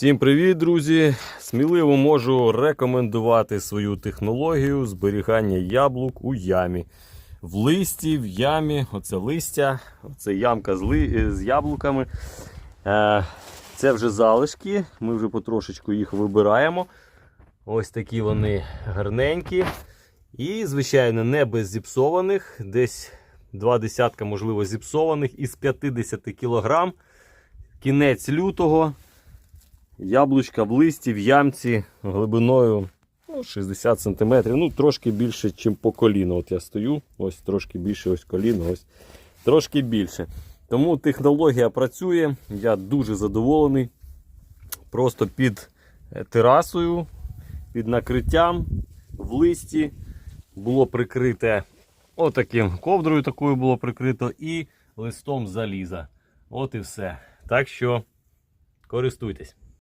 Всім привіт, друзі! Сміливо можу рекомендувати свою технологію зберігання яблук у ямі. В листі, в ямі, оце листя, оце ямка з, ли... з яблуками. Е, Це вже залишки. Ми вже потрошечку їх вибираємо. Ось такі вони гарненькі. І, звичайно, не без зіпсованих. Десь два десятка, можливо, зіпсованих із 50 кг. Кінець лютого. Яблучка в листі, в ямці глибиною ну, 60 см. Ну, трошки більше, ніж по коліну. От я стою, ось трошки більше ось коліно, ось трошки більше. Тому технологія працює. Я дуже задоволений. Просто під е, терасою, під накриттям в листі було прикрите отаким ковдрою такою було прикрито і листом заліза. От і все. Так що користуйтесь.